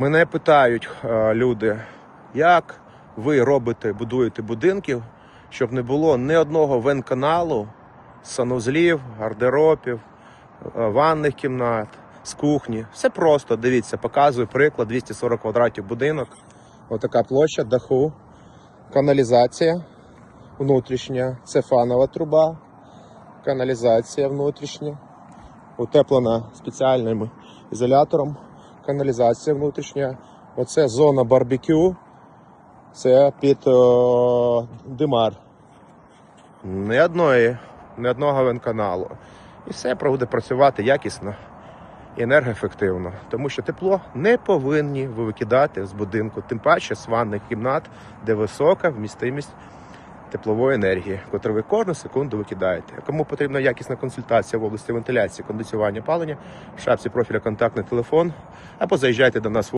Мене питають е, люди, як ви робите, будуєте будинків, щоб не було ні одного венканалу, санузлів, гардеробів, е, ванних кімнат, з кухні. Все просто, дивіться, показую приклад, 240 квадратів будинок. Отака площа даху, каналізація внутрішня, це фанова труба, каналізація внутрішня, утеплена спеціальним ізолятором, каналізація внутрішня. Оце зона барбекю, це під о, димар. Ні одної, ні одного венканалу. І все буде працювати якісно і енергоефективно. Тому що тепло не повинні ви викидати з будинку, тим паче з ванних кімнат, де висока вмістимість теплової енергії, котру ви кожну секунду викидаєте. Кому потрібна якісна консультація в області вентиляції, кондиціювання опалення, в шапці профіля контактний телефон, або заїжджайте до нас в